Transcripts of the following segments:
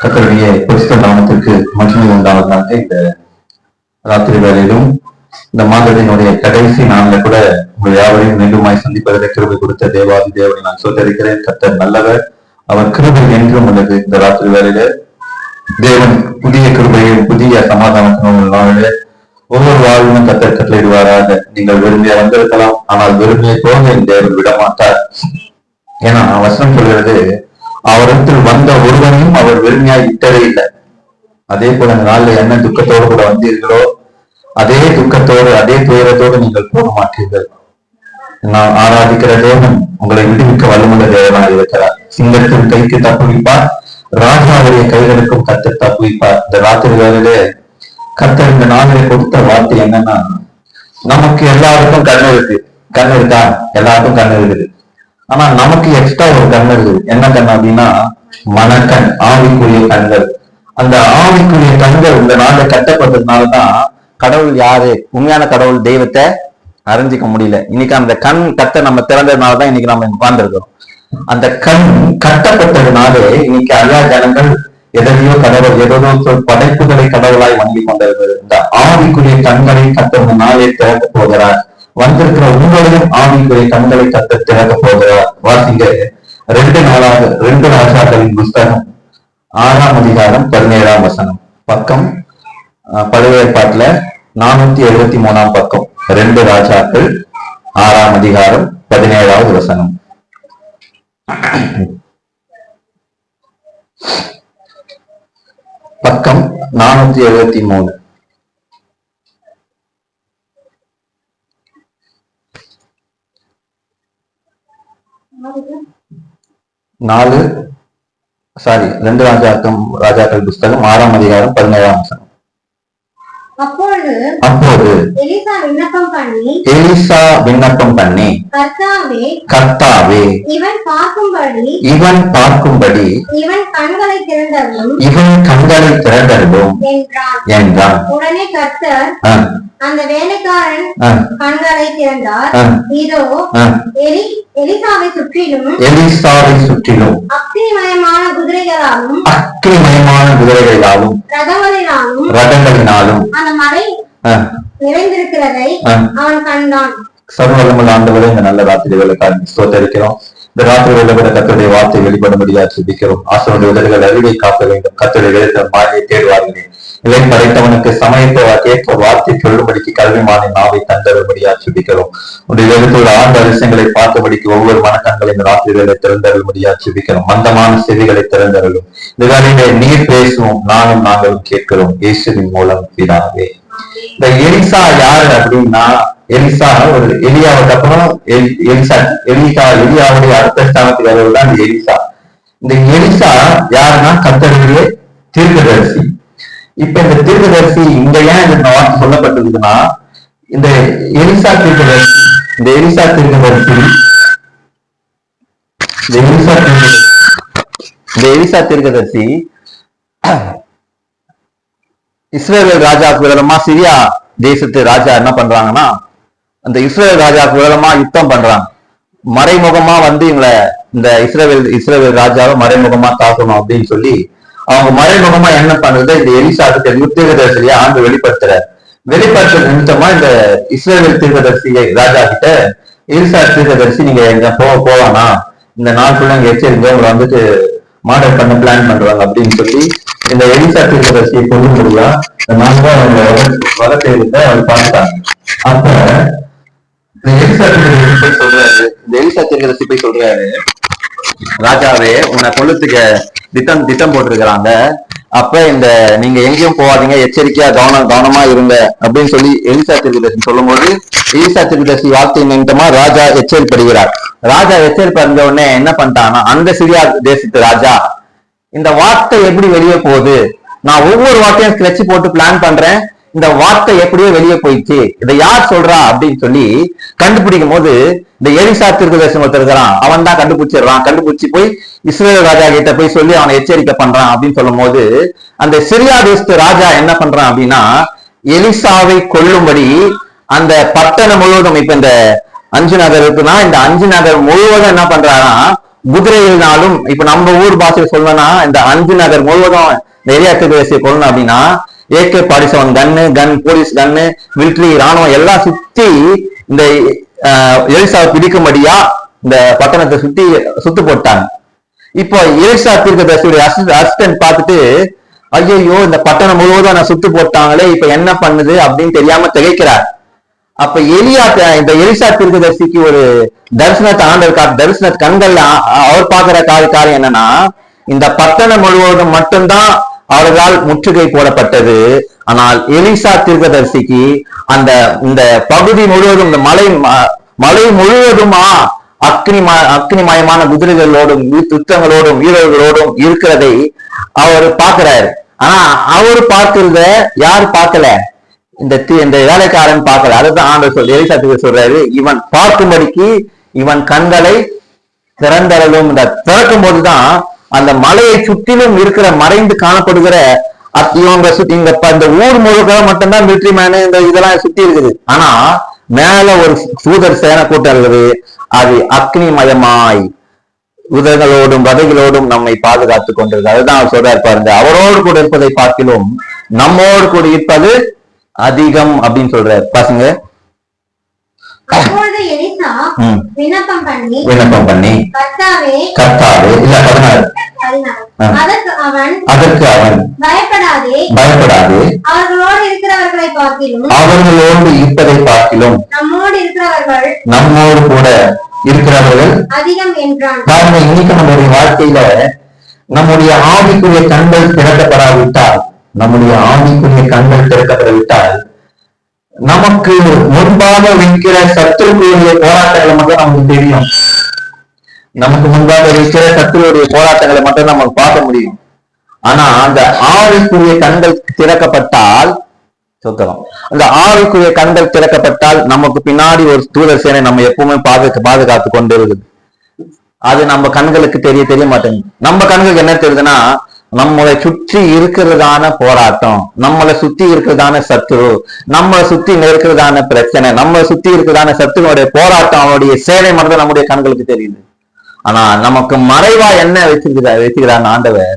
கத்தருடைய பரிசுத்த நாமத்திற்கு மகிமை உண்டாவதாக இந்த ராத்திரி வேலையிலும் இந்த மாதத்தினுடைய கடைசி நாளில் கூட உங்கள் யாவரையும் மீண்டுமாய் சந்திப்பதற்கு கிருபை கொடுத்த தேவாதி தேவனை நான் சொல்லிருக்கிறேன் கத்தர் நல்லவர். அவர் கிருபை என்றும் உள்ளது இந்த ராத்திரி வேலையில தேவன் புதிய கிருபையும் புதிய சமாதானத்தினும் நாளில ஒவ்வொரு வாழ்விலும் கத்தர் கட்டளையிடுவாராக. நீங்கள் விரும்பிய வந்திருக்கலாம் ஆனால் விரும்பிய போக தேவன் விடமாட்டார். ஏன்னா வசனம் சொல்கிறது அவரிடத்தில் வந்த ஒருவனையும் அவர் வெறுமையாய் விட்டதே இல்லை. அதே போல இந்த நாள்ல என்ன துக்கத்தோடு கூட வந்தீர்களோ அதே துக்கத்தோடு அதே துயரத்தோடு நீங்கள் போக மாட்டீர்கள். நான் ஆராதிக்கிற தேவன் உங்களை விடுவிக்க வல்லமுள்ள தேவனாக இருக்கிறார். சிங்கத்தின் கைக்கு தப்புவிப்பார் ராஜாவுடைய கைகளுக்கும் கத்தர் தப்புவிப்பார். இந்த ராத்திரி வேலையிலே கத்தர் இந்த நாளில் கொடுத்த வார்த்தை என்னன்னா நமக்கு எல்லாருக்கும் கண்ணு இருக்கு. கண்ணு இருக்கா? எல்லாருக்கும் கண்ணு இருக்குது. ஆனா நமக்கு எக்ஸ்ட்ரா ஒரு கண் இருக்குது என்ன கண் அப்படின்னா மனக்கண் ஆவிக்குரிய கண்கள். அந்த ஆவிக்குரிய கண்கள் இந்த நாள்ல கட்டப்பட்டதுனாலதான் கடவுள் யாரு? உண்மையான கடவுள் தெய்வத்தை அறிஞ்சிக்க முடியல. இன்னைக்கு அந்த கண் கட்ட நம்ம திறந்ததுனாலதான் இன்னைக்கு நம்ம உட்கார்ந்துருக்கோம் அந்த கண் கட்டப்பட்டதுனாலே இன்னைக்கு எல்லா ஜனங்கள் எதையோ கடவுள் எதோ படைப்புகளை கடவுளாய் வணங்கி கொண்டிருந்தது இந்த ஆவிக்குரிய கண்களை கட்ட நாளே திறந்து போகிறார். வந்திருக்கிற உங்களையும் ஆவிக்குரிய கண்களை கத்த திறக்க போகிறார் வாசிங்க ரெண்டு நாளாக ரெண்டு ராஜாக்களின் புஸ்தகம் ஆறாம் அதிகாரம் பதினேழாம் வசனம். பக்கம் அஹ், பழைய ஏற்பாட்டுல நானூத்தி எழுபத்தி மூணாம் பக்கம். ரெண்டு ராஜாக்கள் ஆறாம் அதிகாரம் பதினேழாவது வசனம். பக்கம் நானூத்தி எழுபத்தி மூணு. நாலு சாரி ரெண்டு ராஜாக்கள் ராஜாக்கள் புஸ்தகம் ஆறாம் அதிகாரம் பதினேழாம் வசனம். அப்பொழுது அப்போது எலிசா விண்ணப்பம் பண்ணி எலிசா விண்ணப்பம் பண்ணி கர்த்தாவே கர்த்தாவே இவன் பார்க்கும்படி இவன் பார்க்கும்படி இவன் கண்களை திறந்தருளும் இவன் கண்களை திறந்தருளும் என்றான். என்றான். உடனே கர்த்தர் அந்த வேலைக்காரன் கண்களை திறந்தார். இதோ. எலி எலிசாவை சுற்றிலும் எலிசாவை சுற்றிலும் அக்னிமயமான குதிரைகளாலும் அக்கினிமயமான குதிரைகளாலும் ரதங்களினாலும் ரதங்களினாலும் அந்த மலை நிறைந்திருக்கிறதை. அவன் கண்டான். சர்வவல்லமுள்ள ஆண்டவரே இந்த நல்ல ராத்திரி வேலைக்காரன் ஸ்தோத்தரிக்கிறோம். இந்த ராத்திரி வேலை கூட கத்தருடைய வார்த்தை வெளிப்படும்படியா சிந்திக்கிறோம் ஆசனுடைய உதடுகள் அறிவை காக்க வேண்டும். கத்தருடைய வேலை மாறியை தேடுவார்களே. இவை படைத்தவனுக்கு சமயத்தை ஏற்ற வார்த்தை சொல்லும்படிக்கு கல்விமானின் நாவை தந்தரும்படியா சுபிக்கிறோம் உடைய எழுத்துள்ள ஆண்டு அரிசங்களை பார்த்தபடிக்கு ஒவ்வொரு மனக்கண்களை ராத்திரிகளை திறந்தருள்படியா சுபிக்கிறோம் மந்தமான செவிகளை திறந்தருளும். இந்த நீர் பேசுவோம் நானும் நாங்களும் கேட்கிறோம். இயேசுவின் மூலம் பிதாவே. இந்த எலிசா யாரு அப்படின்னா எலிசா ஒரு எலியாவுக்கு அப்புறம் எலி- எலிசா எலிசா எலியாவுடைய அடுத்த ஸ்தானத்துக்கு தான் எலிசா. இந்த எலிசா யாருன்னா கத்தருடைய தீர்க்கதரிசி. இப்ப இந்த தீர்க்கதரிசி இங்க ஏன் இந்த வார்த்தை சொல்லப்பட்டிருக்குன்னா இந்த எலிசா தீர்க்கதரிசி இந்த எலிசா தீர்க்கதரிசி இந்த எலிசா இந்த எலிசா தீர்க்கதரிசி இஸ்ரேல் ராஜாவுக்கு விரோதமா சிரியா தேசத்து ராஜா என்ன பண்றாங்கன்னா அந்த இஸ்ரேல் ராஜாவுக்கு விரோதமா யுத்தம் பண்றாங்க. மறைமுகமா வந்து இவங்களை இந்த இஸ்ரேல் இஸ்ரேல் ராஜாவை மறைமுகமா தாக்கணும் அப்படின்னு சொல்லி அவங்க மறைமுகமா என்ன பண்றது இந்த எலிசாக்கு தீர்க்கதரிசியை ஆண்டு வெளிப்படுத்துறார். வெளிப்படுத்த நிமித்தமா இந்த இஸ்ரேல் தீர்க்கதரிசியை ராஜா கிட்ட எலிசா தீர்க்கதரிசி நீங்க எங்க போக போவானா இந்த நாட்குள்ள இங்க எச்சரிக்கை உங்களை வந்துட்டு மாடல் பண்ண பிளான் பண்றாங்க அப்படின்னு சொல்லி இந்த எலிசா தீர்க்கதரிசியை கொண்டு முடியா இந்த வர அவங்க வளர்த்து இருந்த அவர் பார்த்தாங்க அப்ப இந்த எலிசா தீர்க்கதரிசி போய் சொல்றாரு. இந்த எலிசா தீர்க்கதரிசி போய் சொல்றாரு. ராஜாவே உன்னை கொள்ளத்துக்கு திட்டம் திட்டம் போட்டிருக்கிறாங்க. அப்ப இந்த நீங்க எங்கேயும் போகாதீங்க எச்சரிக்கையா கவனம் கவனமா இருங்க அப்படின்னு சொல்லி எலிசா திருதர்சி சொல்லும் போது எலிசா திருதர்சி வார்த்தை நிமித்தமா ராஜா எச்சரிப்படுகிறார். ராஜா எச்சரிப்பறிஞ்ச உடனே என்ன பண்ணிட்டான்னா அந்த சிரியா தேசத்து ராஜா இந்த வார்த்தை எப்படி வெளியே போகுது? நான் ஒவ்வொரு வார்த்தையும் ஸ்கெட்ச் போட்டு பிளான் பண்றேன். இந்த வார்த்தை எப்படியோ வெளியே போயிடுச்சு. இதை யார் சொல்றா அப்படின்னு சொல்லி கண்டுபிடிக்கும் போது இந்த எலிசா திருக்கதர்சனம் ஒருத்தர் அவன் தான் கண்டுபிடிச்சிடுறான். கண்டுபிடிச்சு போய் இஸ்ரேல் ராஜா கிட்ட போய் சொல்லி அவனை எச்சரிக்கை பண்றான் அப்படின்னு சொல்லும் போது அந்த சிரியா தேசத்து ராஜா என்ன பண்றான் அப்படின்னா எலிசாவை கொல்லும்படி அந்த பட்டணம் முழுவதும் இப்ப இந்த அஞ்சு நகர் இருக்குன்னா இந்த அஞ்சு நகர் முழுவதும் என்ன பண்றான்னா குதிரையினாலும் இப்ப நம்ம ஊர் பாஷையில் சொல்லணும்னா இந்த அஞ்சு நகர் முழுவதும் இந்த ஏரியாத்து கொள்ளணும் அப்படின்னா AK forty seven gun gun police gun military ராணுவம் எல்லாம் சுத்தி இந்த எலிசாவை பிடிக்கும்படியா இந்த பட்டணத்தை சுத்தி சுத்து போட்டாங்க. இப்போ எலிசா தீர்க்கதரிசியுடைய அசிஸ்டன்ட் பார்த்துட்டு ஐயோ இந்த பட்டணம் முழுவதும் நான் சுத்து போட்டாங்களே இப்ப என்ன பண்ணுது அப்படின்னு தெரியாம திகைக்கிறார். அப்ப எலியா இந்த எலிசா தீர்க்கதரிசிக்கு ஒரு தரிசனத்தை ஆண்டர் காட்டு தரிசன கண்கள் அவர் பாக்குற காரிய காரியம் என்னன்னா இந்த பட்டணம் முழுவதும் மட்டும்தான் அவர்களால் முற்றுகை போடப்பட்டது. ஆனால் எலிசா தீர்க்கதரிசிக்கு அந்த இந்த பகுதி முழுவதும் இந்த மலை ம- மலை முழுவதுமா அக்னி அக்னிமயமான குதிரைகளோடும் யுத்தங்களோடும் வீரர்களோடும் இருக்கிறதை அவர் பார்க்கிறாரு. ஆனா அவர் பார்க்கிறத யார் பார்க்கல? இந்த தி- இந்த வேலைக்காரன் பார்க்கல. அதுதான் ஆண்டவர் சொல் எலிசாத்துக்கு சொல்றாரு. இவன் பார்க்கும்படிக்கு இவன் கண்களை திறந்தரலும் இந்த திறக்கும் போதுதான் அந்த மலையை சுற்றிலும் இருக்கிற மறைந்து காணப்படுகிற அத்- இவங்க சுத்தி இந்த ஊர் முழுக்க மட்டும்தான் மிலிட்ரி மேனு இந்த இதெல்லாம் சுத்தி இருக்குது. ஆனா மேல ஒரு சூதர் சேன கூட்டம் இருக்குது. அது அக்னி மயமாய் உதர்களோடும் வதைகளோடும் நம்மை பாதுகாத்துக் கொண்டிருக்கு அதுதான் அவர் சொல்றாரு பாருங்க. அவரோடு கூட இருப்பதை பார்க்கிலும் நம்மோடு கூட இருப்பது அதிகம் அப்படின்னு சொல்றாரு. பாருங்க. விண்ணப்பம் பண்ணி கர்த்தாவே இல்ல பதினாறு. அதற்கு அவன் அதற்கு அவன் பயப்படாதே. பயப்படாது. அவர்களோடு இருக்கிறவர்களை பார்க்கிலும் அவர்களோடு இருப்பதை பார்க்கிலும் நம்மோடு இருக்கிறவர்கள் நம்மோடு கூட இருக்கிறவர்கள் அதிகம் என்றான். பாருங்க இன்னைக்கு நம்முடைய வாழ்க்கையில நம்முடைய ஆவிக்குரிய கண்கள் திறக்கப்படாவிட்டால் நம்முடைய ஆவிக்குரிய கண்கள் திறக்கப்படாவிட்டால் நமக்கு முன்பாக வைக்கிற சத்துருக்குரிய போராட்டங்களை மட்டும் நமக்கு தெரியும். நமக்கு முன்பாக வைக்கிற சத்துருடைய போராட்டங்களை மட்டும் நமக்கு பார்க்க முடியும். ஆனா அந்த ஆவிக்குரிய கண்கள் திறக்கப்பட்டால் சொத்தலாம் அந்த ஆவிக்குரிய கண்கள் திறக்கப்பட்டால் நமக்கு பின்னாடி ஒரு தூதர் சேனை நம்ம எப்பவுமே பாதுகா பாதுகாத்து கொண்டு இருக்குது அது நம்ம கண்களுக்கு தெரிய தெரிய மாட்டேங்குது. நம்ம கண்களுக்கு என்ன தெரியுதுன்னா நம்மளை சுற்றி இருக்கிறதான போராட்டம் நம்மளை சுத்தி இருக்கிறதான சத்துரு நம்மளை சுத்தி இருக்கிறதான பிரச்சனை நம்மளை சுத்தி இருக்கிறதான சத்துருடைய போராட்டம் அவனுடைய சேவை மட்டும் நம்முடைய கண்களுக்கு தெரியுது. ஆனா நமக்கு மறைவா என்ன வச்சிருக்கிறார் வச்சுக்கிறான் ஆண்டவர்?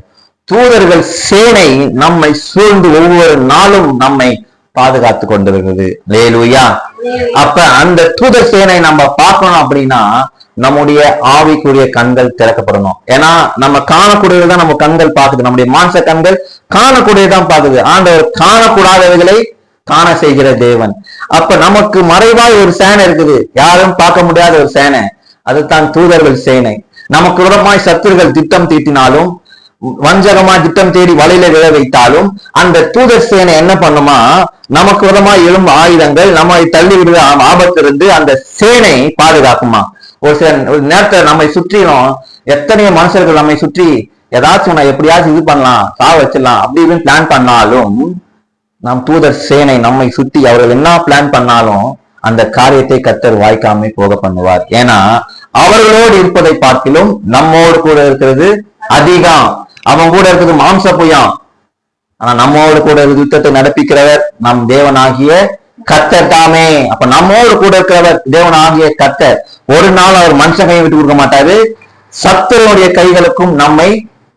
தூதர்கள் சேனை நம்மை சூழ்ந்து ஒவ்வொரு நாளும் நம்மை பாதுகாத்து கொண்டிருக்கிறது லேலுயா அப்ப அந்த தூதர் சேனை நம்ம பார்க்கணும் அப்படின்னா நம்முடைய ஆவிக்குரிய கண்கள் திறக்கப்படணும். ஏன்னா நம்ம காணக்கூடியதுதான் நம்ம கண்கள் பார்க்குது. நம்முடைய மாம்ச கண்கள் காணக்கூடியதான் பார்க்குது. ஆண்டவர் காணக்கூடாதவைகளை காண செய்கிற தேவன். அப்ப நமக்கு மறைவாய் ஒரு சேனை இருக்குது. யாரும் பார்க்க முடியாத ஒரு சேனை. அதுதான் தூதர்கள் சேனை. நமக்கு உரமாய் சத்துருகள் திட்டம் தீட்டினாலும் வஞ்சகமா திட்டம் தேடி வலையில விழ வைத்தாலும் அந்த தூதர் சேனை என்ன பண்ணுமா? நமக்கு விதமா எழும் ஆயுதங்கள் நம்மை தள்ளி விடுற ஆபத்திலிருந்து அந்த சேனை பாதுகாக்குமா? ஒரு சில ஒரு நம்மை சுற்றிலும் எத்தனையோ மனுஷர்கள் நம்மை சுற்றி ஏதாச்சும் நான் எப்படியாச்சும் இது பண்ணலாம் சாவ வச்சிடலாம் அப்படி இப்படின்னு பிளான் பண்ணாலும் நம் தூதர் சேனை நம்மை சுற்றி அவர்கள் என்ன பிளான் பண்ணாலும் அந்த காரியத்தை கத்தர் வாய்க்காமே போக பண்ணுவார். ஏன்னா அவர்களோடு இருப்பதை பார்க்கிலும் நம்மோடு கூட இருக்கிறது அதிகம். அவன் கூட இருக்கிறது மாம்ச புயம். ஆனா நம்மோடு கூட இருக்கிற யுத்தத்தை நடப்பிக்கிறவர் நம் தேவனாகிய கத்தர் தாமே. அப்ப நம்மோடு கூட இருக்கிறவர் தேவன் ஆகிய கத்தர். ஒரு நாள் அவர் மனுஷன் கையை விட்டு கொடுக்க மாட்டாரு. சத்தருடைய கைகளுக்கும் நம்மை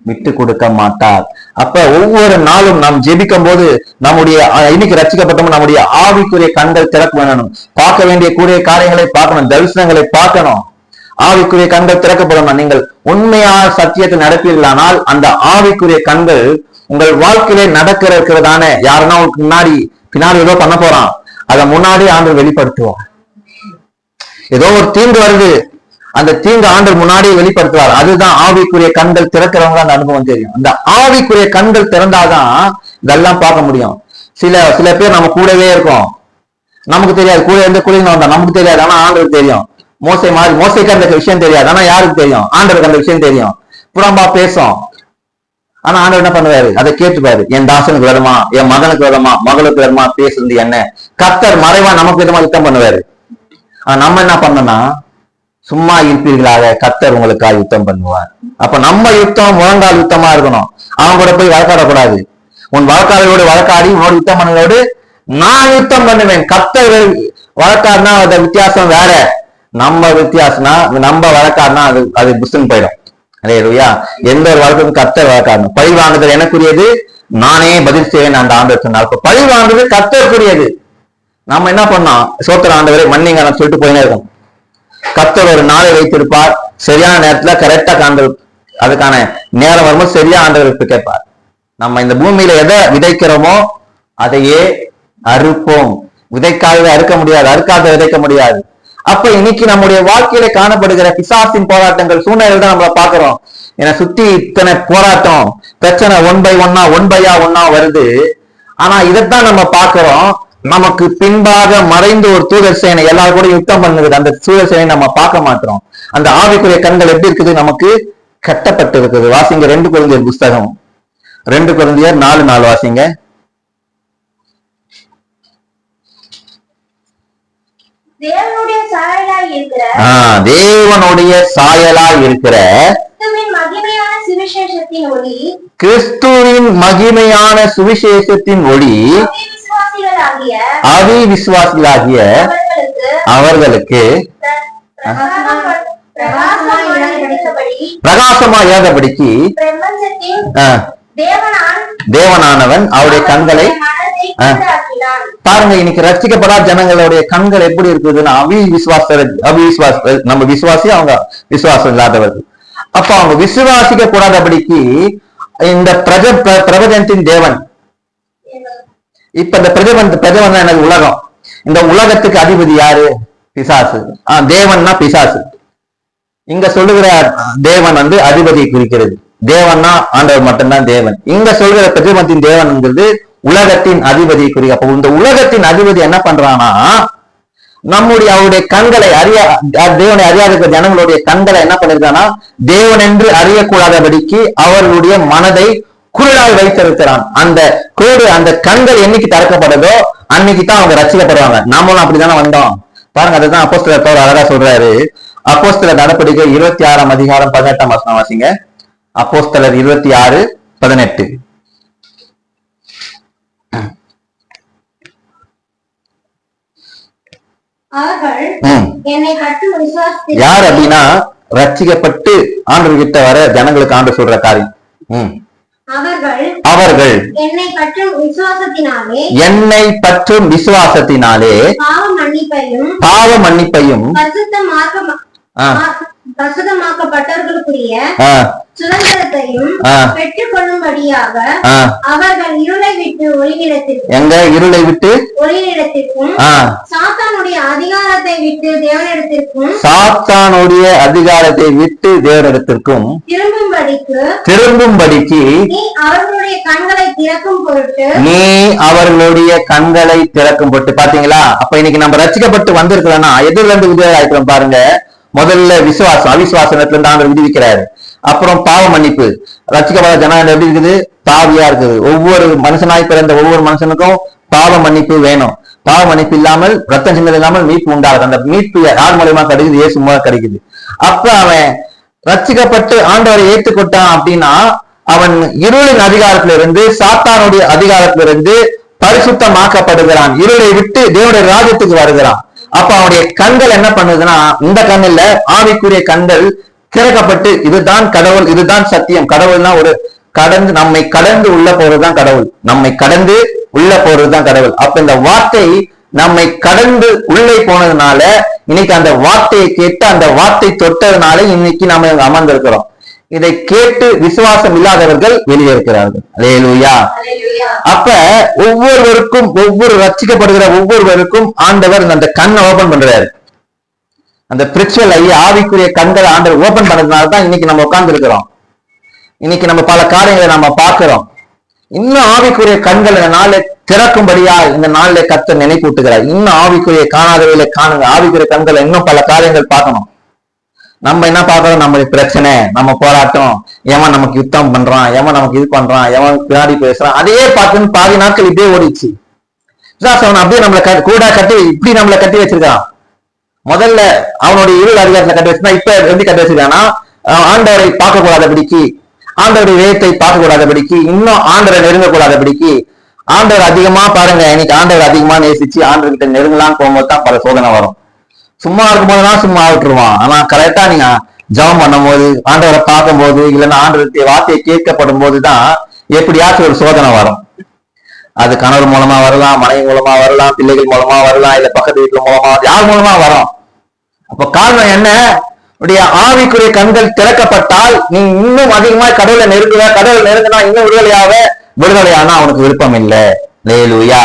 விட்டு கொடுக்க மாட்டார். அப்ப ஒவ்வொரு நாளும் நாம் ஜெபிக்கும் போது நம்முடைய இன்னைக்கு ரசிக்கப்பட்டோம் நம்முடைய ஆவிக்குரிய கண்கள் திறக்க வேணும். பார்க்க வேண்டிய கூடிய காரியங்களை பார்க்கணும். தரிசனங்களை பார்க்கணும். ஆவிக்குரிய கண்கள் திறக்கப்படணும் நீங்கள் உண்மையான சத்தியத்தை நடப்பீர்களானால் அந்த ஆவிக்குரிய கண்கள் உங்கள் வாழ்க்கையிலே நடக்கிற இருக்கிறதான யாருன்னா உங்களுக்கு முன்னாடி பின்னாடி ஏதோ பண்ண போறான். அதை முன்னாடி ஆண்டு வெளிப்படுத்துவார். ஏதோ ஒரு தீங்கு வருது. அந்த தீங்கு ஆண்டு முன்னாடியே வெளிப்படுத்துவார். அதுதான் ஆவிக்குரிய கண்கள் திறக்கிறவங்க அந்த அனுபவம் தெரியும். அந்த ஆவிக்குரிய கண்கள் திறந்தாதான் இதெல்லாம் பார்க்க முடியும். சில சில பேர் நம்ம கூடவே இருக்கோம். நமக்கு தெரியாது. கூட இருந்து குளிங்க வந்தா நமக்கு தெரியாது. ஆனா ஆண்டருக்கு தெரியும். மோசை மாதிரி மோசைக்கு அந்த விஷயம் தெரியாது. ஆனா யாருக்கு தெரியும்? ஆண்டருக்கு அந்த விஷயம் தெரியும். புறம்பா பேசும். ஆனா ஆண்டவர் என்ன பண்ணுவாரு? அதை கேட்டுப்பாரு. என் தாசனுக்கு விதமா என் மகனுக்கு விதமா மகளுக்கு விதமா பேசுறது என்ன? கத்தர் மறைவா நமக்கு விதமா யுத்தம் பண்ணுவாரு. ஆனா நம்ம என்ன பண்ணனா சும்மா இருப்பீர்களாக கத்தர் உங்களுக்காக யுத்தம் பண்ணுவார். அப்ப நம்ம யுத்தம் முழங்கால் யுத்தமா இருக்கணும். அவன் கூட போய் வழக்காடக்கூடாது. உன் வழக்காளரோடு வழக்காடி உன்னோட யுத்தம் பண்ணதோடு நான் யுத்தம் பண்ணுவேன். கத்தர் வழக்காடுனா அந்த வித்தியாசம் வேற. நம்ம வித்தியாசம்னா நம்ம வழக்காடுனா அது அது புஷ்டன் போயிடும். இல்லையா எந்த ஒரு வழக்கும் கத்தர் வழக்காடணும். பழி வாங்குதல் எனக்குரியது. நானே பதில் செய்வேன் அந்த ஆண்டு சொன்னார். அப்ப பழி வாங்குறது கத்தருக்குரியது. நம்ம என்ன பண்ணோம்? சோத்திர ஆண்டவரை மன்னிங்க நான் சொல்லிட்டு போயினே இருக்கோம். கத்தர் ஒரு நாளை வைத்திருப்பார். சரியான நேரத்துல கரெக்டா காண்ட அதுக்கான நேரம் வரும்போது சரியா ஆண்டவருக்கு கேட்பார். நம்ம இந்த பூமியில எதை விதைக்கிறோமோ அதையே அறுப்போம். விதைக்காததை அறுக்க முடியாது அறுக்காத விதைக்க முடியாது. அப்ப இன்னைக்கு நம்முடைய வாழ்க்கையில காணப்படுகிற பிசாசின் போராட்டங்கள் சூழ்நிலைகள் தான் நம்மள பாக்குறோம் ஏன்னா சுத்தி இத்தனை போராட்டம் பிரச்சனை ஒன் பை ஒன்னா ஒன் பையா ஒன்னா வருது. ஆனா இதைத்தான் நம்ம பாக்குறோம் நமக்கு பின்பாக மறைந்து ஒரு தூதர் சேனை எல்லாரும் கூட யுத்தம் பண்ணுது அந்த தூதர் சேனை நம்ம பார்க்க மாட்டோம். அந்த ஆவிக்குரிய கண்கள் எப்படி இருக்குது? நமக்கு கட்டப்பட்டு இருக்குது வாசிங்க ரெண்டு குழந்தையர் புஸ்தகம். ரெண்டு குழந்தையர் நாலு நாலு வாசிங்க. தேவனுடைய சாயலா இருக்கிற கிறிஸ்துவின் மகிமையான சுவிசேஷத்தின் ஒளி விசுவாசிகளாகிய அவி விசுவாசிகளாகிய அவர்களுக்கு பிரகாசமா- ஏதபடிக்கு தேவனானவன் அவருடைய கண்களை பாருங்க இன்னைக்கு ரட்சிக்கப்படாத ஜனங்களுடைய கண்கள் எப்படி இருக்குதுன்னா அவி விசுவாச அவி விசுவாச நம்ம விசுவாசி அவங்க விசுவாசம் இல்லாதவர்கள். அப்ப அவங்க விசுவாசிக்க கூடாதபடிக்கு இந்த பிரஜ பிர- பிரபஞ்சத்தின் தேவன். இப்ப இந்த பிரஜவன் பிரதமன் தான் எனக்கு உலகம். இந்த உலகத்துக்கு அதிபதி யாரு? பிசாசு. ஆஹ் தேவன்னா பிசாசு. இங்க சொல்லுகிற தேவன் வந்து அதிபதியை குறிக்கிறது. தேவன்னா ஆண்டவர் மட்டும்தான் தேவன். இங்க சொல்கிற பிரஜமத்தின் தேவன்ங்கிறது உலகத்தின் அதிபதியை குறிக்க. அப்போ இந்த உலகத்தின் அதிபதி என்ன பண்றானா நம்முடைய அவருடைய கண்களை அறிய தேவனை அறியாத இருக்கிற ஜனங்களுடைய கண்களை என்ன பண்ணிருக்கானா தேவன் என்று அறியக்கூடாதபடிக்கு அவர்களுடைய மனதை குருடாய் வைத்திருக்கிறான் அந்த குருடு அந்த கண்கள் என்னைக்கு திறக்கப்படுதோ அன்னைக்கு தான் அவங்க ரசிக்கப்படுவாங்க. நாமளும் அப்படிதானே வந்தோம். பாருங்க அதுதான் அப்போஸ்தலர் பவுல் அழகா சொல்றாரு. அப்போஸ்தலர் நடவடிக்கை இருபத்தி ஆறாம் அதிகாரம் பதினெட்டாம் வசனம் வாசிங்க. அப்போஸ்தலர் இருபத்தி ஆறு பதினெட்டு யார் அப்படின்னா ரட்சிக்கப்பட்டு ஆண்டு கிட்ட வர ஜனங்களுக்கு ஆண்டு சொல்ற காரியம். ம். அவர்கள் அவர்கள் என்னை கட்டும் விசுவாசத்தினாலே என்னை பற்றும் விசுவாசத்தினாலே பாவ மன்னிப்பையும் பாவ மன்னிப்பையும் பரிசுத்தமாக்கப்பட்டவர்களுக்குரிய சுதந்திரத்தையும். அவர்கள் இருளை விட்டு எங்க? இருளை விட்டு? ஒளியிடத்திற்கும் ஆ, சாத்தானுடைய அதிகாரத்தை விட்டு தேவனிடத்திற்கும் சாத்தானுடைய அதிகாரத்தை விட்டு தேவனிடத்திற்கும் திரும்பும்படிக்கு திரும்பும்படிக்கு நீ அவர்களுடைய கண்களை திறக்கும் பொருட்டு நீ அவர்களுடைய கண்களை திறக்கும் பொட்டு பாத்தீங்களா? அப்ப இன்னைக்கு நம்ம ரசிக்கப்பட்டு வந்திருக்கிறோம்னா எதுல இருந்து விடுதலை ஆயிக்கிறோம் பாருங்க. முதல்ல விசுவாசம் அவிசுவாசனத்துல இருந்து ஆண்டவர் விடுவிக்கிறாரு. அப்புறம் பாவ மன்னிப்பு. ரசிக்கப்படாத ஜனநாயகம் எப்படி இருக்குது? பாவியா இருக்குது. ஒவ்வொரு மனுஷனாய் பிறந்த ஒவ்வொரு மனுஷனுக்கும் பாவ மன்னிப்பு வேணும். பாவ மன்னிப்பு இல்லாமல் ரத்த சிந்தல் இல்லாமல் மீட்பு உண்டாகுது. அந்த மீட்பு யார் மூலியமா கிடைக்குது? இயேசு மூலமா கிடைக்குது. அப்ப அவன் ரச்சிக்கப்பட்டு ஆண்டவரை ஏற்றுக்கொட்டான் அப்படின்னா அவன் இருளின் அதிகாரத்துல இருந்து சாத்தானுடைய அதிகாரத்திலிருந்து பரிசுத்தமாக்கப்படுகிறான். இருளை விட்டு தேவனுடைய ராஜ்யத்துக்கு வருகிறான். அப்ப அவனுடைய கண்கள் என்ன பண்ணுதுன்னா இந்த கண்ணில் ஆவிக்குரிய கண்கள் திறக்கப்பட்டு இதுதான் கடவுள் இதுதான் சத்தியம். கடவுள்னா ஒரு கடந்து நம்மை கடந்து உள்ள போறதுதான் கடவுள். நம்மை கடந்து உள்ள போறதுதான் கடவுள். அப்ப இந்த வார்த்தை நம்மை கடந்து உள்ளே போனதுனால இன்னைக்கு அந்த வார்த்தையை கேட்டு அந்த வார்த்தை தொட்டதுனால இன்னைக்கு நாம இங்க அமர்ந்திருக்கிறோம். இதை கேட்டு விசுவாசம் இல்லாதவர்கள் வெளியே இருக்கிறார்கள். அல்லேலூயா அப்ப ஒவ்வொருவருக்கும் ஒவ்வொரு ரட்சிக்கப்படுகிற ஒவ்வொருவருக்கும் ஆண்டவர் அந்த கண்ணை ஓபன் பண்றாரு. அந்த பிரிச்சுவல் ஐ ஆவிக்குரிய கண்களை ஆண்டர் ஓபன் பண்ணதுனால தான் இன்னைக்கு நம்ம உட்கார்ந்து இருக்கிறோம் இன்னைக்கு நம்ம பல காரியங்களை நம்ம பார்க்கிறோம். இன்னும் ஆவிக்குரிய கண்கள் இந்த நாளை திறக்கும்படியா இந்த நாளில் கத்த நினைப்பூட்டுகிறார். இன்னும் ஆவிக்குரிய காணாதவையில காணுங்க. ஆவிக்குரிய கண்களை இன்னும் பல காரியங்கள் பார்க்கணும். நம்ம என்ன பார்க்கறோம்? நம்மளுடைய பிரச்சனை நம்ம போராட்டம். எவன் நமக்கு யுத்தம் பண்றான்? எவன் நமக்கு இது பண்றான்? எவன் பின்னாடி பேசுறான்? அதையே பார்த்துன்னு பாதி நாட்கள் இப்படியே ஓடிச்சு அவன் அப்படியே நம்மளை கூட கட்டி இப்படி நம்மளை கட்டி வச்சிருக்கான். முதல்ல அவனுடைய இருள் அதிகாரத்துல கட்டி வச்சிருந்தா இப்ப எப்படி கட்டி ஆண்டவரை பார்க்க கூடாதபடிக்கு ஆண்டவருடைய வேகத்தை பார்க்க கூடாதபடிக்கு இன்னும் ஆண்டவரை நெருங்க கூடாதபடிக்கு ஆண்டவர் அதிகமா பாருங்க இன்னைக்கு ஆண்டவர் அதிகமா நேசிச்சு ஆண்டவர்கிட்ட நெருங்கலாம் போகும்போது தான் பல சோதனை வரும். சும்மா இருக்கும்போதுதான் சும்மா விட்டுருவான். ஆனா கரெக்டா நீங்க ஜெபம் பண்ணும்போது ஆண்டவரை பார்க்கும்போது இல்லைன்னா ஆண்டவருடைய வார்த்தையை கேட்கப்படும் போதுதான் எப்படியாச்சும் ஒரு சோதனை வரும். அது கணவர் மூலமா வரலாம் மனைவி மூலமா வரலாம் பிள்ளைகள் மூலமா வரலாம் இல்ல பக்கத்து வீட்டுல மூலமா யார் மூலமா வரும்? அப்ப காரணம் என்ன? உடைய ஆவிக்குரிய கண்கள் திறக்கப்பட்டால் நீ இன்னும் அதிகமா கடவுளை நெருங்குவ கடவுளை நெருங்கினா இன்னும் விடுதலையாவ? விடுதலையானா அவனுக்கு விருப்பம் இல்லை லேலுயா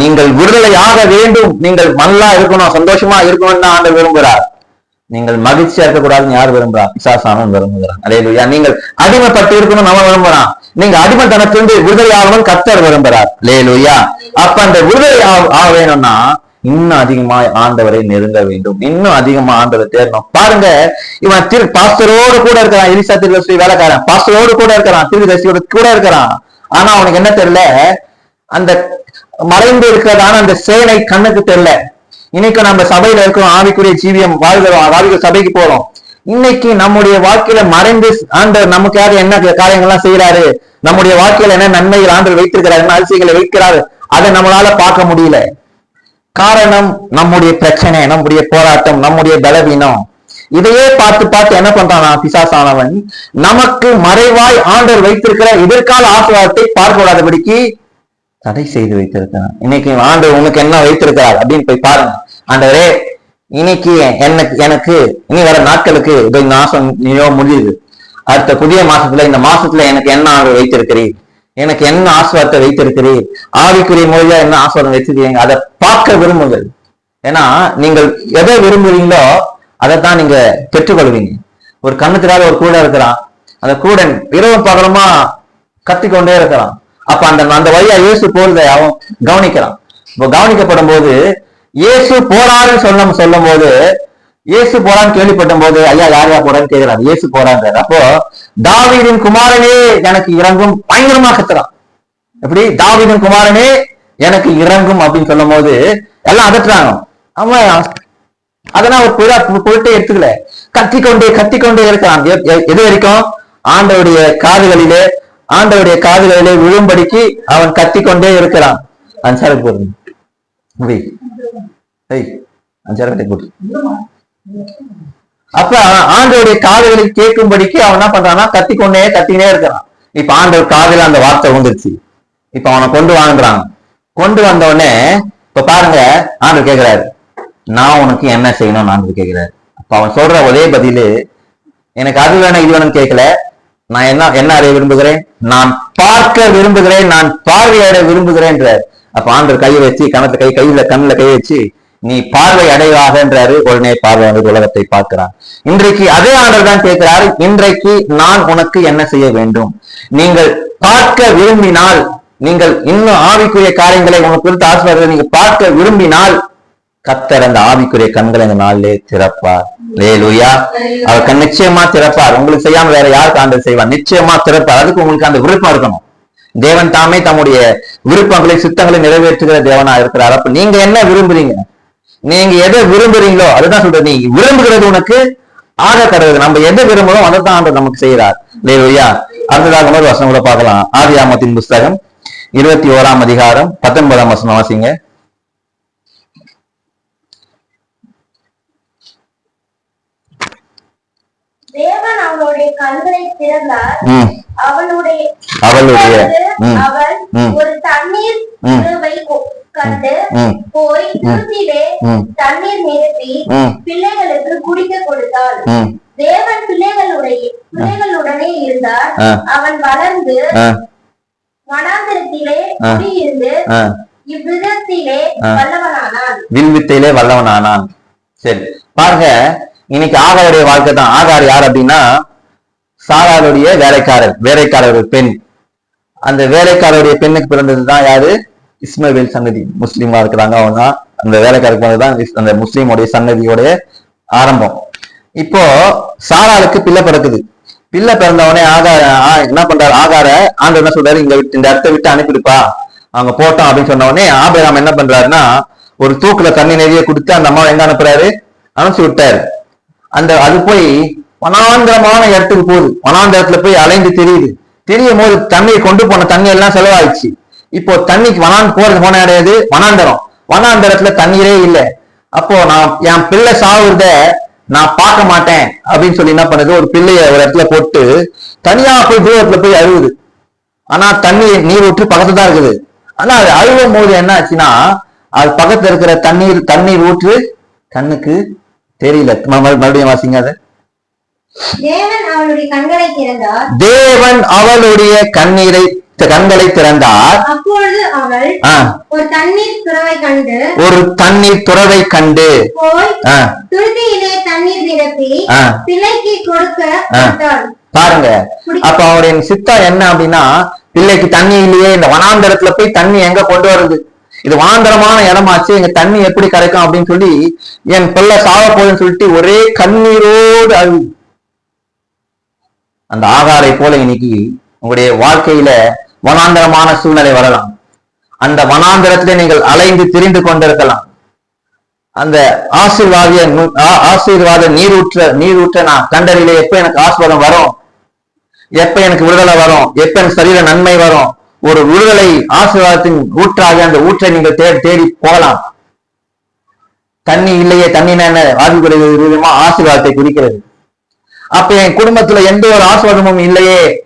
நீங்கள் விடுதலையாக வேண்டும். நீங்கள் நல்லா இருக்கணும் சந்தோஷமா இருக்கணும்னு தான் ஆண்டவர் விரும்புகிறார். நீங்கள் மகிழ்ச்சியா இருக்கக்கூடாதுன்னு யார் விரும்புறா பிசாசானவன் விரும்புகிறான். அலேலுயா நீங்கள் அடிமைப்பட்டு இருக்கணும் நம்ம விரும்புறான் நீங்க அடிமைத்தனத்திலிருந்து விடுதலை ஆகணும் கத்தர் விரும்புறார். லேலுயா அப்ப அந்த விடுதலை ஆக- வேணும்னா இன்னும் அதிகமா ஆண்டவரை நெருங்க வேண்டும். இன்னும் அதிகமா ஆண்டவரை தேடணும். பாருங்க இவன் திரு பாஸ்டரோடு கூட இருக்கிறான். எலிசா திருதர்சி வேலைக்காரன். பாஸ்டரோடு கூட இருக்கிறான். திருதர்சியோட கூட இருக்கிறான். ஆனா அவனுக்கு என்ன தெரியல? அந்த மறைந்து இருக்கிறதான அந்த சேனை கண்ணுக்கு தெரியல. இன்னைக்கு நம்ம சபையில இருக்கிறோம் ஆவிக்குரிய ஜீவியம் வாழ்கிறோம். ஆவிக்குரிய சபைக்கு போறோம். இன்னைக்கு நம்முடைய வாழ்க்கையில மறைந்து ஆண்டவர் நமக்காக என்ன காரியங்கள்லாம் செய்யறாரு நம்முடைய வாழ்க்கையில என்ன நன்மைகள் ஆண்டவர் வைத்திருக்கிறாரு என்ன அதிசயங்களை வைக்கிறாரு? அதை நம்மளால பார்க்க முடியல. காரணம் நம்முடைய பிரச்சனை நம்முடைய போராட்டம் நம்முடைய பலவீனம். இதையே பார்த்து பார்த்து என்ன பண்றான் பிசாசானவன்? நமக்கு மறைவாய் ஆண்டவர் வைத்திருக்கிற எதிர்கால ஆசீர்வாதத்தை பார்க்க விடாதபடிக்கு தடை செய்து வைத்திருக்கிறான். இன்னைக்கு ஆண்டவர் உனக்கு என்ன வைத்திருக்கிறார் அப்படின்னு போய் பாருங்க. ஆண்டவரே இன்னைக்கு எனக்கு எனக்கு இனி வர நாட்களுக்கு இதோ இந்த மாசம் நீயோ முடியுது. அடுத்த புதிய மாசத்துல இந்த மாசத்துல எனக்கு என்ன ஆண்டவர் வைத்திருக்கிறீர்? எனக்கு என்ன ஆசீர்வாதத்தை வைத்திருக்கிறீர்? ஆவிக்குரிய மொழியா என்ன ஆசீர்வாதம் வைத்திருக்கிறீங்க? அதை பார்க்க விரும்புங்கள். ஏன்னா நீங்கள் எதை விரும்புறீங்களோ அதைத்தான் நீங்க பெற்றுக்கொள்வீங்க. ஒரு கண்ணுக்குறாத ஒரு கூட இருக்கிறான். அந்த கூடன் இரவு பகலமா கத்திக்கொண்டே இருக்கிறான். அப்ப அந்த அந்த வழியா இயேசு போறதை அவன் கவனிக்கிறான். இப்போ கவனிக்கப்படும் போது இயேசு போறாருன்னு சொல்லும் சொல்லும் போது இயேசு போறான்னு கேள்விப்பட்ட போது ஐயா யார் யார் போறான்னு கேட்கிறாரு இயேசு போறான்றாரு. அப்போ தாவீதின் குமாரனே எனக்கு இறங்கும் பயங்கரமா கத்துறான். எப்படி? தாவீதின் குமாரனே எனக்கு இறங்கும் அப்படின்னு சொல்லும் போது எல்லாம் அதட்டுறாங்க. அவன் அதெல்லாம் ஒரு புயலா பொருட்டே எடுத்துக்கல. கத்தி கொண்டே இருக்கிறான். கொண்டே எ- எது வரைக்கும்? ஆண்டவுடைய காதுகளிலே ஆண்டவுடைய காதுகளிலே விழும்படிக்கு அவன் கத்திக்கொண்டே இருக்கிறான். அஞ்சாருக்கு போடுங்க அஞ்சாறு கட்டி அப்ப ஆண்டவருடைய காதுகளுக்கு கேட்கும்படிக்கு அவன் என்ன பண்றான்னா கத்திக்கொண்டே கத்தினே இருக்கிறான். இப்ப ஆண்டவர் காதல அந்த வார்த்தை வந்துருச்சு இப்ப அவனை கொண்டு வாங்குறான் கொண்டு வந்த உடனே இப்ப பாருங்க ஆண்டவர் கேக்குறாரு. நான் உனக்கு என்ன செய்யணும்னு ஆண்டவர் கேக்குறாரு. அப்ப அவன் சொல்ற ஒரே பதிலு எனக்கு அது வேணும் இது வேணும்னு கேட்கல நான் என்ன என்ன அறிய விரும்புகிறேன்? நான் பார்க்க விரும்புகிறேன் நான் பார்வையிட விரும்புகிறேன்றார். அப்ப ஆண்டர் கையை வச்சு கணத்துல கை கையில கண்ணுல கை வச்சு நீ பார்வை அடைவாகன்றாரு. உடனே பார்வை வந்து உலகத்தை பார்க்கிறான் இன்றைக்கு அதே ஆண்டர் தான் கேட்கிறாரு இன்றைக்கு நான் உனக்கு என்ன செய்ய வேண்டும்? நீங்கள் பார்க்க விரும்பினால் நீங்கள் இன்னும் ஆவிக்குரிய காரியங்களை உனக்கு குறித்து ஆசீர்வாதத்தை நீங்க பார்க்க விரும்பினால் கத்தர் அந்த ஆவிக்குரிய கண்களை இந்த நாளிலே திறப்பார். லேலுயா அவர் கண் நிச்சயமா திறப்பார். உங்களுக்கு செய்யாம வேற யாருக்கு ஆண்டு செய்வார்? நிச்சயமா திறப்பார். அதுக்கு உங்களுக்கு அந்த விருப்பம் இருக்கணும். தேவன் தாமே தம்முடைய விருப்பங்களை சித்தங்களை நிறைவேற்றுகிற தேவனா இருக்கிறார். அப்ப நீங்க என்ன விரும்புறீங்க? நீங்க எதை விரும்புறீங்களோ அதுதான் சொல்றது. நீ விரும்புகிறது உனக்கு ஆக கருது நம்ம எதை விரும்புறோம் அதை தான் ஆண்டவர் நமக்கு செய்கிறார். இல்லையா அடுத்ததாக ஒரு வசனம் கூட பார்க்கலாம். ஆதியாமத்தின் புஸ்தகம் இருபத்தி ஓராம் அதிகாரம் பத்தொன்பதாம் வசனம் வாசிங்க. தேவன் அவனுடைய கண்களை திறந்தார். அவனுடைய அவளுடைய அவன். ஒரு தண்ணீர் கண்டு போய் ம். தண்ணீர் ம். பிள்ளைகளுக்கு குடிக்க கொடுத்தாள். தேவன் பிள்ளைகளுடைய பிள்ளைகளுடனே இருந்தார். அவன் வளர்ந்து வனாந்திரத்திலே. குடியிருந்து இவ்விதத்திலே. வல்லவனானான். வில்வித்தையிலே வல்லவன் ஆனான் சரி. பாருங்க இன்னைக்கு ஆகாருடைய வாழ்க்கை தான். ஆகார் யார் அப்படின்னா சாராருடைய வேலைக்காரர் வேலைக்காரர் ஒரு பெண். அந்த வேலைக்காரருடைய பெண்ணுக்கு பிறந்தது தான் யாரு? இஸ்மவேல் சன்னதி. முஸ்லீமா இருக்கிறாங்க அவங்க. தான் அந்த வேலைக்காரருக்கு பிறந்ததுதான் அந்த முஸ்லீமுடைய சன்னதியோடைய ஆரம்பம். இப்போ சாராளுக்கு பிள்ளை பிறக்குது. பிள்ளை பிறந்தவனே ஆகார ஆ- என்ன பண்றாரு? ஆகார ஆண்டு என்ன சொல்றாரு? இங்க விட்டு இந்த இடத்த விட்டு அனுப்பிடுப்பா. அவங்க போட்டோம் அப்படின்னு சொன்ன ஆபிராம் என்ன பண்றாருன்னா ஒரு தூக்குல தண்ணி நிறைய கொடுத்து அந்த அம்மாவை எங்க அனுப்புறாரு? அனுப்பிச்சு விட்டாரு. அந்த அது போய் வனாந்திரமான இடத்துக்கு போகுது. வனாந்திரத்துல போய் அலைந்து தெரியுது. தெரியும் போது தண்ணியை கொண்டு போன தண்ணி எல்லாம் செலவாயிடுச்சு. இப்போ தண்ணிக்கு வனான் போறது போன கிடையாது வனாந்தரம். வனாந்தரத்துல தண்ணீரே இல்லை. அப்போ நான் என் பிள்ளை சாவுறத நான் பார்க்க மாட்டேன் அப்படின்னு சொல்லி என்ன பண்ணுது? ஒரு பிள்ளைய ஒரு இடத்துல போட்டு தனியா போய் தூரத்துல போய் அழுகுது ஆனா தண்ணி நீர் ஊற்று பக்கத்துல தான் இருக்குது. ஆனா அது அழுகும் போது என்ன ஆச்சுன்னா அது பக்கத்துல இருக்கிற தண்ணீர் தண்ணீர் ஊற்று கண்ணுக்கு தெரியல. மறுபடியும் வாசிங்க அதை. தேவன் அவளுடைய கண்ணீரை கண்களை திறந்தார். அப்பொழுது அவள் ஆ, ஒரு தண்ணீர் துறவை கண்டு ஒரு தண்ணீர் துறவை கண்டு போய் ஆ, துருத்தியிலே தண்ணீர் நிரப்பி ஆ. பிள்ளைக்கு கொடுக்க கொடுத்தாள். பாருங்க. அப்ப அவருடைய சித்தம் என்ன அப்படின்னா பிள்ளைக்கு தண்ணி இல்லையே இந்த வனாந்தரத்துல போய் தண்ணி எங்க கொண்டு வருது இது வாந்தரமான இடமாச்சு எங்க தண்ணி எப்படி கிடைக்கும் அப்படின்னு சொல்லி என் பிள்ளை சாவ போகுதுன்னு சொல்லிட்டு ஒரே கண்ணீரோடு அழு அந்த ஆகாரை போல இன்னைக்கு உங்களுடைய வாழ்க்கையில வனாந்தரமான சூழ்நிலை வரலாம். அந்த வனாந்தரத்திலே நீங்கள் அலைந்து திரிந்து கொண்டிருக்கலாம். அந்த ஆசீர்வாதிய ஆசீர்வாத நீரூற்ற நீரூற்ற நான் கண்டறியில எப்ப எனக்கு ஆசீர்வாதம் வரும்? எப்ப எனக்கு விடுதலை வரும்? எப்ப எனக்கு சரீர நன்மை வரும்? ஒரு விடுதலை ஆசீர்வாதத்தின் ஊற்றாக அந்த ஊற்றை நீங்கள் தேடி தேடி போகலாம். தண்ணி இல்லையே தண்ணி என்ன ஆதிக்குறை விதமா ஆசீர்வாதத்தை குறிக்கிறது. அப்ப என் குடும்பத்துல எந்த ஒரு ஆசீர்வாதமும் இல்லையே.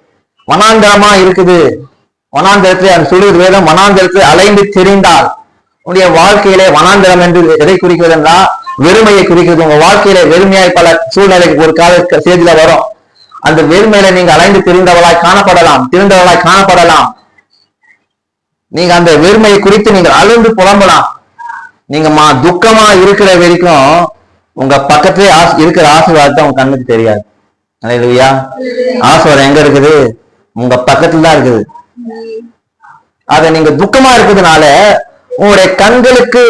வனாந்தரமா இருக்குது. வனாந்தரத்துல அது சொல்லுவது வேதம் வனாந்தரத்தில் அலைந்து தெரிந்தால். உன்னுடைய வாழ்க்கையிலே வனாந்தரம் என்று எதை குறிக்கிறது என்றால் வெறுமையை குறிக்கிறது. உங்க வாழ்க்கையில வெறுமையாய் பல சூழ்நிலைக்கு ஒரு கால செய்தியில வரும். அந்த வெறுமையில நீங்க அலைந்து தெரிந்தவளாய் காணப்படலாம் தெரிந்தவளாய் காணப்படலாம். நீங்க அந்த வெறுமையை குறித்து நீங்கள் அழுந்து புலம்பலாம். நீங்க மா துக்கமா இருக்கிற வரைக்கும் உங்க பக்கத்திலே ஆசை இருக்கிற ஆசீர்வாதத்தை உங்க கண்ணுக்கு தெரியாது. இல்லையா ஆசீர்வாதம் எங்க இருக்குது? உங்க பக்கத்துல தான் இருக்குது. அத நீங்க துக்கமா இருக்கிறதுனால உங்களுடைய கண்களுக்கு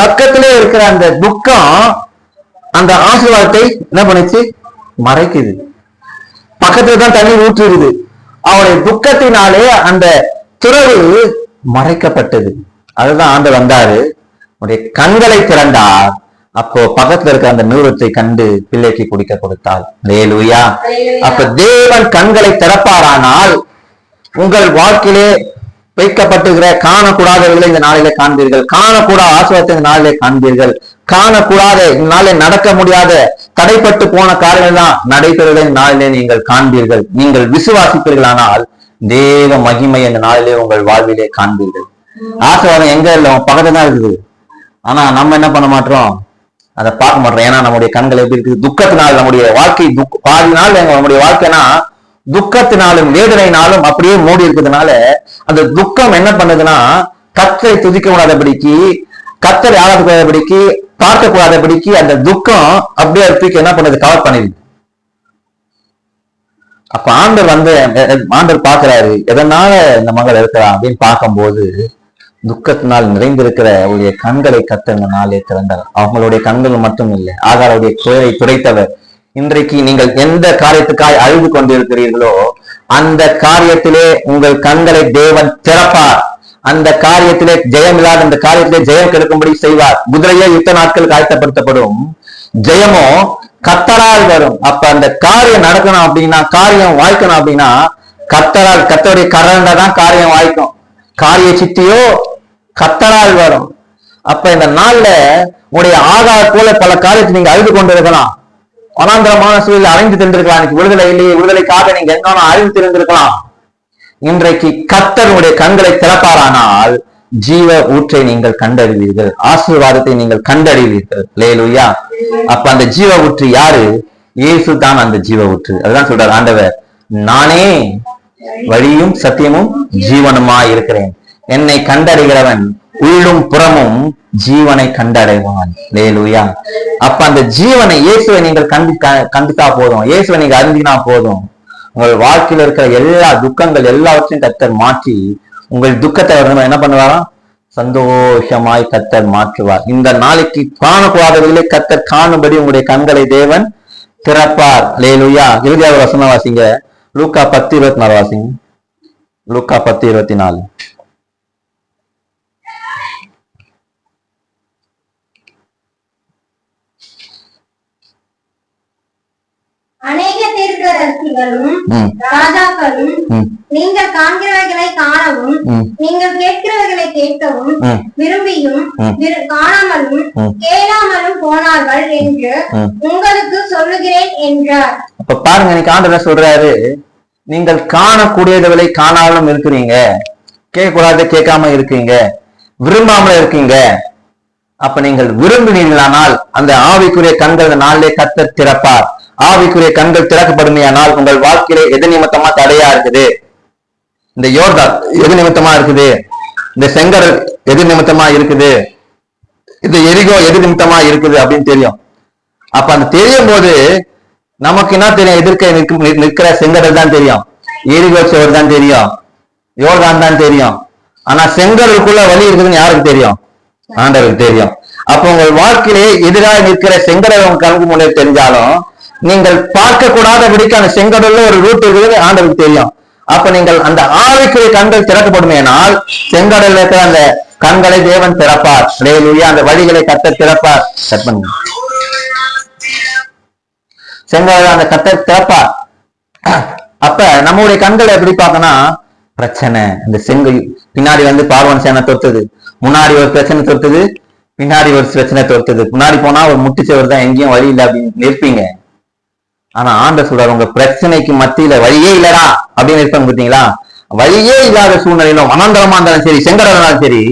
பக்கத்திலே இருக்கிற அந்த துக்கம் அந்த ஆசீர்வாதத்தை என்ன பண்ணுச்சு? மறைக்குது. பக்கத்துல தான் தண்ணி ஊற்றுகிறது. அவருடைய துக்கத்தினாலே அந்த துறவு மறைக்கப்பட்டது. அதுதான் ஆண்டு வந்தாரு. உடைய கண்களை திறந்தார். அப்போ பக்கத்துல இருக்க அந்த நூறத்தை கண்டு பிள்ளைக்கு குடிக்க கொடுத்தாள் லேலுயா அப்ப தேவன் கண்களை திறப்பாரானால் உங்கள் வாழ்க்கையிலே வைக்கப்பட்டிருக்கிற காணக்கூடாதவர்களை இந்த நாளிலே காண்பீர்கள். காணக்கூடாத ஆசிரியத்தை இந்த நாளிலே காண்பீர்கள். காணக்கூடாத இந்த நாளிலே நடக்க முடியாத தடைப்பட்டு போன காரியங்கள் தான் நடைபெறுவதை இந்த நாளிலே நீங்கள் காண்பீர்கள். நீங்கள் விசுவாசிப்பீர்களானால் தேவ மகிமை அந்த நாளிலே உங்கள் வாழ்விலே காண்பீர்கள். ஆசீர்வாதம் எங்க இல்லை? உன் பக்கத்துல தான் இருக்குது. ஆனா நம்ம என்ன பண்ண மாட்டோம்? அதை பார்க்க மாட்டோம். ஏன்னா நம்முடைய கண்கள் எப்படி இருக்குது? துக்கத்தினால் நம்முடைய வாழ்க்கை துக் பாதி நாள் எங்க நம்முடைய வாழ்க்கைனா துக்கத்தினாலும் வேதனைனாலும் அப்படியே மூடி இருக்கிறதுனால அந்த துக்கம் என்ன பண்ணுதுன்னா கத்தரை துதிக்க கூடாதபடிக்கு கத்தரை ஆராதக்கூடாதபடிக்கு பார்க்க கூடாதபடிக்கு அந்த துக்கம் அப்படியே தூக்கி என்ன பண்ணுது? கவர் பண்ணிடுது. அப்ப ஆண்டர் வந்து ஆண்டர் பாக்குறாரு எதனால இந்த மகள் இருக்கிறா? அப்படின்னு பார்க்கும்போது துக்கத்தினால் நிறைந்திருக்கிற அவருடைய கண்களை கத்த இந்த நாளே திறந்தார். அவங்களுடைய கண்கள் மட்டும் இல்லை ஆகாருடைய குயரை துடைத்தவர். இன்றைக்கு நீங்கள் எந்த காரியத்துக்காய் அழுது கொண்டிருக்கிறீர்களோ அந்த காரியத்திலே உங்கள் கண்களை தேவன் திறப்பார். அந்த காரியத்திலே ஜெயம் இல்லாத அந்த காரியத்திலே ஜெயம் கெடுக்கும்படி செய்வார். குதிரையே யுத்த நாட்கள் காயத்தப்படுத்தப்படும் ஜெயமோ கத்தரால் வரும். அப்ப அந்த காரியம் நடக்கணும் அப்படின்னா காரியம் வாய்க்கணும் அப்படின்னா கத்தரால் கத்தருடைய கரண்ட தான் காரியம் வாய்க்கும். காரிய சித்தியோ கத்தரால் வரும். அப்ப இந்த நாள்ல உங்களுடைய ஆகார் போல பல காரியத்தை நீங்க அழுது கொண்டிருக்கலாம். வனாந்திரமான சூழலில் அடைந்து தின்றிருக்கலாம் இன்னைக்கு விடுதலை இல்லையே விடுதலைக்காக நீங்க எங்கான அறிந்து திறந்திருக்கலாம் இன்றைக்கு கத்தருடைய கண்களை திறப்பாரானால் ஜீவ ஊற்றை நீங்கள் கண்டறிவீர்கள். ஆசீர்வாதத்தை நீங்கள் கண்டறிவீர்கள். லேலுயா அப்ப அந்த ஜீவ ஊற்று யாரு? இயேசு தான் அந்த ஜீவ ஊற்று. அதுதான் சொல்றார் ஆண்டவர் நானே வழியும் சத்தியமும் ஜீவனுமா இருக்கிறேன். என்னை கண்டறிகிறவன் உள்ளும் புறமும் ஜீவனை கண்டடைவான். லேலுயா அப்ப அந்த ஜீவனை இயேசுவை நீங்கள் கண்டு கண்டுட்டா போதும். இயேசுவை நீங்க அறிந்தினா போதும். உங்கள் வாழ்க்கையில இருக்கிற எல்லா துக்கங்கள் எல்லாவற்றையும் கத்தர் மாற்றி உங்கள் துக்கத்தை அவர் என்ன பண்ணுவாராம் சந்தோஷமாய் கத்தர் மாற்றுவார். இந்த நாளைக்கு காணக்கூடாதவர்களே கத்தர் காணும்படி உங்களுடைய கண்களை தேவன் திறப்பார். லேலுயா இறுதியாக வசனம் வாசிங்க. லூக்கா பத்து இருபத்தி நாலு வாசிங்க. லூக்கா பத்து இருபத்தி நாலு. அநேக ராஜாக்களும் நீங்கள் காண்கிறவைகளை காணவும் நீங்கள் கேட்கிறவைகளை கேட்கவும். விரும்பியும் காணாமலும். கேளாமலும் போனார்கள் என்று. உங்களுக்கு சொல்லுகிறேன் என்றார். அப்ப பாருங்க ஆண்டவர் என்ன சொல்றாரு? நீங்கள் காணக்கூடியதுகளை காணாமலும் இருக்கிறீங்க. கேட்கக்கூடாது கேட்காம இருக்கீங்க. விரும்பாமல இருக்கீங்க. அப்ப நீங்கள் விரும்பினீர்களானால் அந்த ஆவிக்குரிய கண்கள் நாளிலே கத்த திறப்பார். ஆவிக்குரிய கண்கள் திறக்கப்படுமையானால் உங்கள் வாழ்க்கையில எது நிமித்தமா தடையா இருக்குது? இந்த யோர்தா எது நிமித்தமா இருக்குது? இந்த செங்கடல் எது நிமித்தமா இருக்குது? இந்த எரிகோ எது நிமித்தமா இருக்குது அப்படின்னு தெரியும். அப்ப அந்த தெரியும் போது நமக்கு என்ன தெரியும்? எதிர்க்க நிற்கும் நிற்கிற செங்கடல் தான் தெரியும். எரிகோ சுவர் தான் தெரியும். யோர்தான் தான் தெரியும். ஆனா செங்கடலுக்குள்ள வழி இருக்குதுன்னு யாருக்கு தெரியும்? ஆண்டவருக்கு தெரியும். அப்ப உங்கள் வாழ்க்கையிலே எதிராக நிற்கிற செங்கடல் உங்க கண்ணுக்கு முன்னே தெரிஞ்சாலும் நீங்கள் பார்க்க கூடாதபடிக்கு செங்கடல்ல ஒரு ரூட் இருக்குது ஆண்டவருக்கு தெரியும். அப்ப நீங்கள் அந்த ஆவிக்குரிய கண்கள் திறக்கப்படுமேனால் செங்கடல்ல இருக்கிற அந்த கண்களை தேவன் திறப்பார். அல்லேலூயா அந்த வழிகளை கத்த திறப்பார். கட் செங்கடல் அந்த கத்த திறப்பார். அப்ப நம்மளுடைய கண்களை எப்படி பார்க்கனா பிரச்சனை. இந்த செங்கு பின்னாடி வந்து பார்வன் சேனை தொத்துது முன்னாடி ஒரு பிரச்சனை தொத்துது பின்னாடி ஒரு பிரச்சனை தொத்துது முன்னாடி போனா ஒரு முட்டுச்சவர் தான் எங்கேயும் வழி இல்லை அப்படின்னு நிற்பீங்க. ஆனா ஆண்ட சொல்றாரு உங்க பிரச்சனைக்கு மத்தியில வழியே இல்லடா அப்படின்னு இருப்பாங்க பாத்தீங்களா? வழியே இல்லாத சூழ்நிலையிலும் வனாந்தரமா இருந்தாலும் சரி செங்கடலா இருந்தாலும் சரி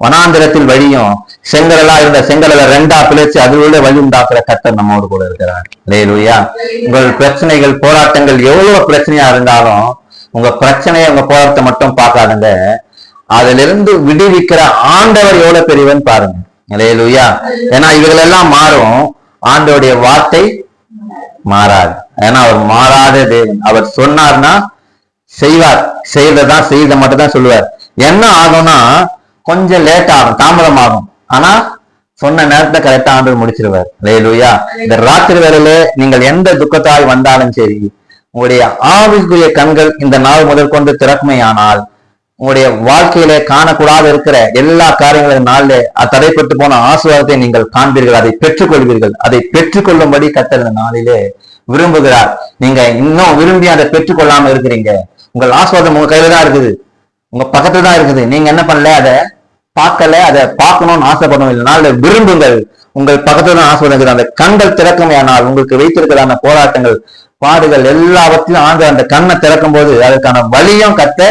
வனாந்தரத்தில் வழியும் செங்கடலா இருந்த செங்கல ரெண்டா பிழைச்சு அதில் உள்ள வழி உண்டாக்குற கத்தர் நம்மோடு கூட இருக்கிறார். லேலுயா உங்கள் பிரச்சனைகள் போராட்டங்கள் எவ்வளவு பிரச்சனையா இருந்தாலும் உங்க பிரச்சனையை உங்க போராட்டத்தை மட்டும் பார்க்காதுங்க. அதுல இருந்து விடுவிக்கிற ஆண்டவர் எவ்வளவு பெரியவன் பாருங்க. லேலுயா ஏன்னா இவர்கள் எல்லாம் மாறும். ஆண்டோடைய வார்த்தை மாறாது. ஏன்னா அவர் மாறாத தேவன். அவர் சொன்னார்னா செய்வார். செய்யறதான் செய்த மட்டும் தான் சொல்லுவார். என்ன ஆகும்னா கொஞ்சம் லேட் ஆகும் தாமதம் ஆகும் ஆனா சொன்ன நேரத்தை கரெக்டா ஆண்டு முடிச்சிருவார். லேலுயா இந்த ராத்திரி வேலையில நீங்கள் எந்த துக்கத்தாய் வந்தாலும் சரி உங்களுடைய ஆவிக்குரிய கண்கள் இந்த நாள் முதல் கொண்டு திறக்குமையானால் உங்களுடைய வாழ்க்கையிலே காணக்கூடாது இருக்கிற எல்லா காரியங்களும் நாளிலே தடைப்பட்டு போன ஆசீர்வாதத்தை நீங்கள் காண்பீர்கள் அதை பெற்றுக்கொள்வீர்கள். அதை பெற்றுக்கொள்ளும்படி கத்தர் இந்த நாளிலே விரும்புகிறார். நீங்க இன்னும் விரும்பி அதை பெற்றுக்கொள்ளாம இருக்கிறீங்க. உங்கள் ஆஸ்வாதம் உங்க கையில தான் இருக்குது. உங்க பக்கத்துல தான் இருக்குது. நீங்க என்ன பண்ணல? அதை பார்க்கல. அதை பார்க்கணும்னு ஆசைப்படணும். இல்லைனால விரும்புங்கள். உங்கள் பக்கத்துல தான் ஆசீர்வாதம் இருக்குது. அந்த கண்கள் திறக்கமையானால் உங்களுக்கு வைத்திருக்கிற அந்த போராட்டங்கள் பாடுகள் எல்லாவற்றையும் ஆண்டு அந்த கண்ணை திறக்கும் போது அதற்கான வழியும் கத்த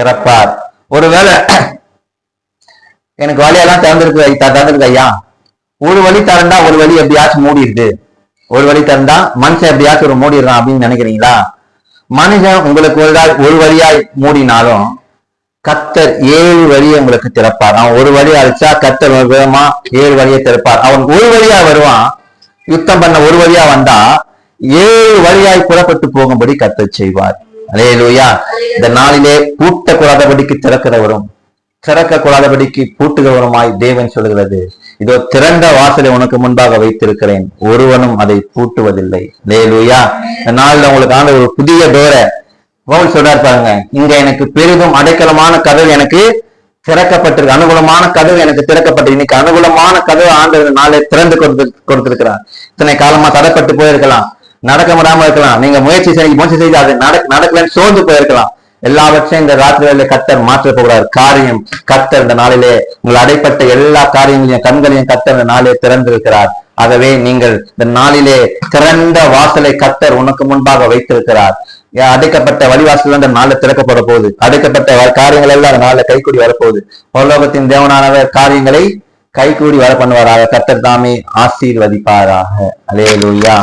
திறப்பார் ஒருவேளை எனக்கு வழியெல்லாம் திறந்திருக்கு திறந்திருக்கு ஐயா. ஒரு வழி திறந்தா ஒரு வழி எப்படியாச்சும் மூடிடுது. ஒரு வழி திறந்தா மனுஷன் எப்படியாச்சும் ஒரு மூடிடுறான் அப்படின்னு நினைக்கிறீங்களா? மனுஷன் உங்களுக்கு ஒரு நாள் ஒரு வழியாய் மூடினாலும் கத்தர் ஏழு வழியை உங்களுக்கு திறப்பார். அவன் ஒரு வழி அழிச்சா கத்தர் ஒரு விதமா ஏழு வழியை திறப்பார். அவன் ஒரு வழியா வருவான் யுத்தம் பண்ண ஒரு வழியா வந்தா ஏழு வழியாய் புறப்பட்டு போகும்படி கத்தர் செய்வார். அலேலூயா இந்த நாளிலே பூட்டக்கூடாதபடிக்கு திறக்கிறவரும் திறக்க கூடாதபடிக்கு பூட்டுகிறவருமாய் தேவன் சொல்கிறது இதோ திறந்த வாசலை உனக்கு முன்பாக வைத்திருக்கிறேன். ஒருவனும் அதை பூட்டுவதில்லை. லேலுயா இந்த நாளில் உங்களுக்கு ஆண்ட ஒரு புதிய டோரை பவுல் பாருங்க இங்க எனக்கு பெரிதும் அடைக்கலமான கதவு எனக்கு திறக்கப்பட்டிருக்கு. அனுகூலமான கதவு எனக்கு திறக்கப்பட்டு இன்னைக்கு அனுகூலமான கதவு ஆண்டவர் நாளை திறந்து கொடுத்து கொடுத்திருக்கிறார். இத்தனை காலமா தடைப்பட்டு போயிருக்கலாம். நடக்க முடியாம இருக்கலாம். நீங்க முயற்சி செய்ய முயற்சி செய்து அது நடக்க நடக்கலன்னு சோர்ந்து போயிருக்கலாம். எல்லாவற்றையும் இந்த ராத்திரியில கத்தர் மாற்ற போகிறார். காரியம் கத்தர் இந்த நாளிலே உங்கள் அடைப்பட்ட எல்லா காரியங்களையும் கண்களையும் கத்தர் இந்த நாளிலே திறந்திருக்கிறார். ஆகவே நீங்கள் இந்த நாளிலே திறந்த வாசலை கத்தர் உனக்கு முன்பாக வைத்திருக்கிறார். அடைக்கப்பட்ட வழிவாசல் அந்த நாளில் திறக்கப்பட போகுது. அடைக்கப்பட்ட காரியங்கள் எல்லாம் அந்த நாளில் கைக்கூடி வரப்போகுது. பரலோகத்தின் தேவனானவர் காரியங்களை கைகூடி வர பண்ணுவாராக. கத்தர் தாமே ஆசீர்வதிப்பாராக. அலேலூயா